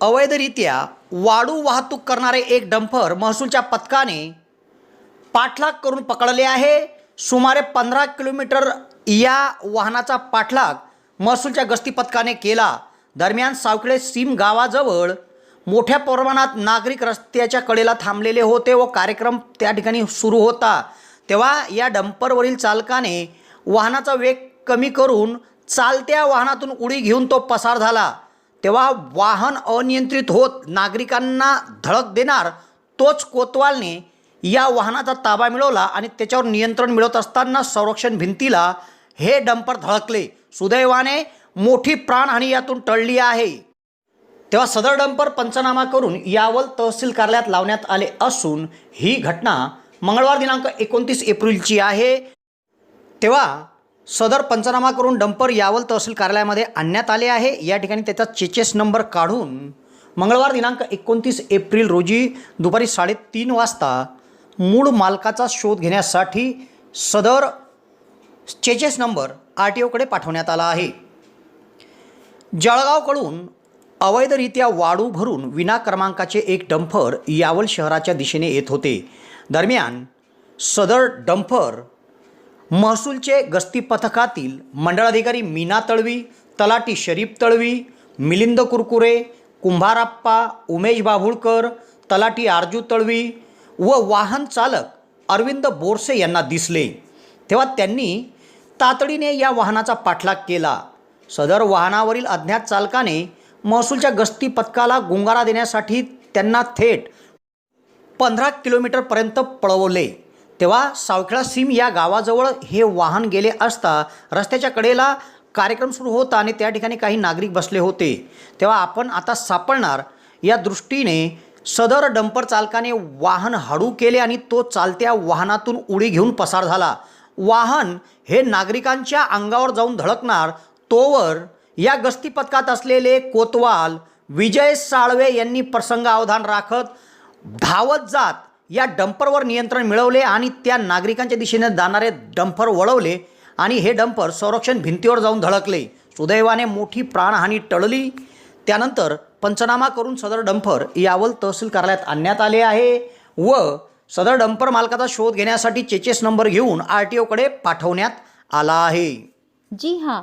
अवैधरित्या वाळू वाहतूक करणारे एक डंपर महसूलच्या पथकाने पाठलाग करून पकडले आहे. सुमारे पंधरा किलोमीटर या वाहनाचा पाठलाग महसूलच्या गस्ती पथकाने केला. दरम्यान सावखेडे सीम गावाजवळ मोठ्या प्रमाणात नागरिक रस्त्याच्या कडेला थांबलेले होते व कार्यक्रम त्या ठिकाणी सुरू होता. तेव्हा या डंपरवरील चालकाने वाहनाचा वेग कमी करून चालत्या वाहनातून उडी घेऊन तो पसार झाला. तेव्हा वाहन अनियंत्रित होत नागरिकांना धडक देणार तोच कोतवालने या वाहनाचा ताबा मिळवला आणि त्याच्यावर नियंत्रण मिळवत असताना संरक्षण भिंतीला हे डंपर धडकले. सुदैवाने मोठी प्राणहानी यातून टळली आहे. तेव्हा सदर डंपर पंचनामा करून यावल तहसील कार्यालयात लावण्यात आले असून ही घटना मंगळवार दिनांक एकोणतीस एप्रिलची आहे. तेव्हा सदर पंचनामा करून डंपर यावल तहसील कार्यालयामध्ये आणण्यात आले आहे. या ठिकाणी त्याचा चेचेस नंबर काढून मंगळवार दिनांक एकोणतीस एप्रिल रोजी दुपारी साडेतीन वाजता मूळ मालकाचा शोध घेण्यासाठी सदर चेचेस नंबर आर टी ओकडे पाठवण्यात आला आहे. जळगावकडून अवैधरित्या वाळू भरून विना क्रमांकाचे एक डंपर यावल शहराच्या दिशेने येत होते. दरम्यान सदर डंपर महसूलचे गस्ती पथकातील मंडळाधिकारी मीना तळवी तलाटी शरीफ तळवी मिलिंद कुरकुरे कुंभाराप्पा उमेश बाभुळकर तलाटी आरजू तळवी व वाहन चालक अरविंद बोरसे यांना दिसले. तेव्हा त्यांनी तातडीने या वाहनाचा पाठलाग केला. सदर वाहनावरील अज्ञात चालकाने महसूलच्या गस्ती पथकाला गुंगारा देण्यासाठी त्यांना थेट पंधरा किलोमीटरपर्यंत पळवले. तेव्हा सावखेळा सिम या गावाजवळ हे वाहन गेले असता रस्त्याच्या कडेला कार्यक्रम सुरू होता आणि त्या ठिकाणी काही नागरिक बसले होते. तेव्हा आपण आता सापडणार या दृष्टीने सदर डंपर चालकाने वाहन हाडू केले आणि तो चालत्या वाहनातून उडी घेऊन पसार झाला. वाहन हे नागरिकांच्या अंगावर जाऊन धडकणार तोवर या गस्ती पथकात असलेले कोतवाल विजय साळवे यांनी प्रसंग अवधान राखत धावत जात या डंपरवर नियंत्रण मिळवले आणि त्या नागरिकांच्या दिशेने जाणारे डंपर वळवले आणि हे डंपर संरक्षण भिंतीवर जाऊन धडकले. सुदैवाने मोठी प्राणहानी टळली. त्यानंतर पंचनामा करून सदर डंपर यावल तहसील कार्यालयात आणण्यात आले आहे व सदर डंपर मालकाचा शोध घेण्यासाठी चेचेस नंबर घेऊन आर टी ओकडे पाठवण्यात आला आहे. जी हां.